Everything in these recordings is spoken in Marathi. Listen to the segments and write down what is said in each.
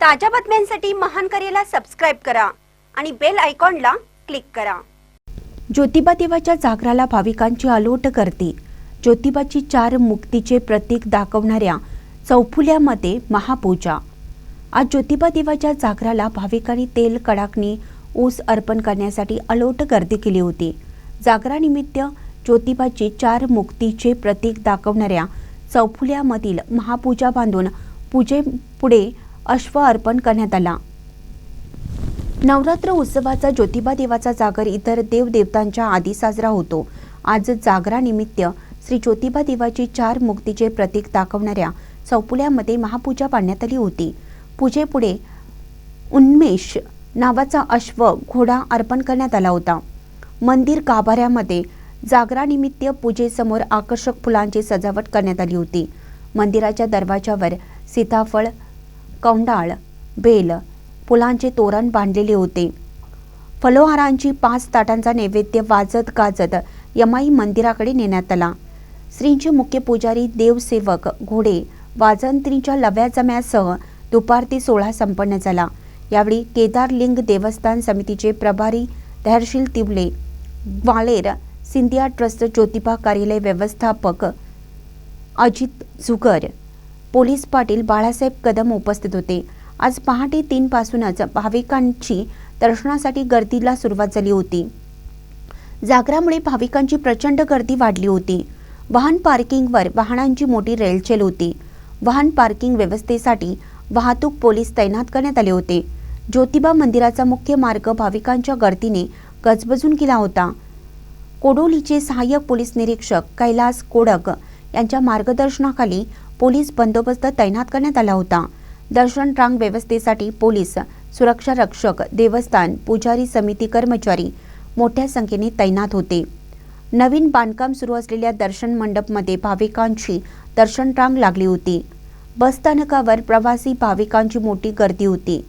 ताज्या बातम्यांसाठी महान करेला सबस्क्राईब करा आणि बेल आयकॉनला क्लिक करा. ज्योतिबा देवाच्या जागराला भाविकांची अलोट करते. ज्योतिबाची चार मुक्तीचे प्रतीक दाखवणाऱ्या चौफुल्यामध्ये महापूजा. आज ज्योतिबा देवाच्या जागराला भाविकांनी तेल कडाकणी ऊस अर्पण करण्यासाठी अलोट गर्दी केली होती. जागरानिमित्त ज्योतिबाची चार मुक्तीचे प्रतीक दाखवणाऱ्या चौफुल्यामधील महापूजा बांधून पूजेपुढे अश्व अर्पण करण्यात आला. नवरात्र उत्सवाचा ज्योतिबा देवाचा जागर इतर देवदेवतांच्या आधी साजरा होतो. आज जागरानिमित्त श्री ज्योतिबा देवाची चार मुक्तीचे प्रतीक दाखवणाऱ्या चौपुल्यामध्ये महापूजा पाडण्यात आली होती. पूजेपुढे उन्मेष नावाचा अश्व घोडा अर्पण करण्यात आला होता. मंदिर गाभाऱ्यामध्ये जागरानिमित्त पूजेसमोर आकर्षक फुलांची सजावट करण्यात आली होती. मंदिराच्या दरवाजावर सीताफळ कौंडाळ बेल फुलांचे तोरण बांधलेले होते. फलोहारांची पाच ताटांचा नैवेद्य वाजत गाजत यमाई मंदिराकडे नेण्यात आला. श्रींचे मुख्य पुजारी देवसेवक घोडे वाजंत्रीच्या लव्या जम्यासह दुपारती सोहळा संपन्न झाला. यावेळी केदारलिंग देवस्थान समितीचे प्रभारी धैर्शील तिवले ग्वालेर सिंधिया ट्रस्ट ज्योतिबा कार्यालय व्यवस्थापक अजित झुगर पोलीस पाटील बाळासाहेब कदम उपस्थित होते. आज पहाटे तीन पासूनच भाविकांची दर्शनासाठी गर्दीला सुरुवात झाली होती. जागरामुळे भाविकांची प्रचंड गर्दी वाढली होती. वाहन पार्किंगवर वाहनांची मोठी रेलचेल होती. वाहन पार्किंग व्यवस्थेसाठी वाहतूक पोलीस तैनात करण्यात आले होते. ज्योतिबा मंदिराचा मुख्य मार्ग भाविकांच्या गर्दीने गजबजून गेला होता. कोडोलीचे सहाय्यक पोलीस निरीक्षक कैलास कोडक यांच्या मार्गदर्शनाखाली पोलीस बंदोबस्त तैनात करण्यात आला होता. दर्शन रांग व्यवस्थेसाठी पोलीस सुरक्षा रक्षक देवस्थान पुजारी समिती कर्मचारी मोठ्या संख्येने तैनात होते. नवीन बांधकाम सुरू असलेल्या दर्शन मंडपमध्ये भाविकांची दर्शन रांग लागली होती. बसस्थानकावर प्रवासी भाविकांची मोठी गर्दी होती.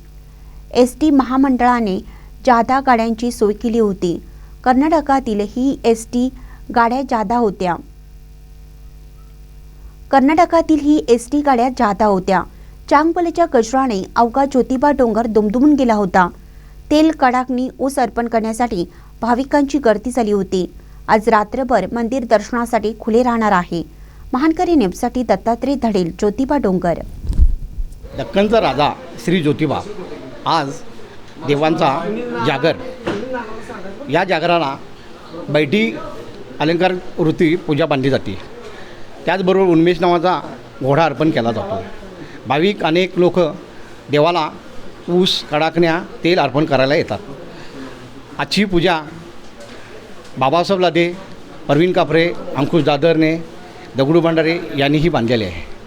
एस टी महामंडळाने जादा गाड्यांची सोय केली होती. कर्नाटकातील ही एस टी गाड्या जादा होत्या. कर्नाटकातील ही एस टी गाड्या जाता होत्या. चांगपलेच्या कचराने अवका ज्योतिबा डोंगर दुमदुमून गेला होता. तेल कडाकणी ऊस अर्पण करण्यासाठी भाविकांची गर्दी झाली होती. आज रात्रभर मंदिर दर्शनासाठी खुले राहणार आहे. महानकरी नेपसाठी दत्तात्रय धडेल ज्योतिबा डोंगर. दक्कनचा राजा श्री ज्योतिबा आज देवांचा जागर. या जागराला बैठी अलंकार वृत्ती पूजा बांधली जाते. त्याचबरोबर उन्मेष नावाचा घोडा अर्पण केला जातो. भाविक अनेक लोक देवाला ऊस कडाकण्या तेल अर्पण करायला येतात. आजची पूजा बाबासाहेब लादे परवीन कापरे अंकुश दादरने दगडू भांडारे यांनीही बांधलेली आहे.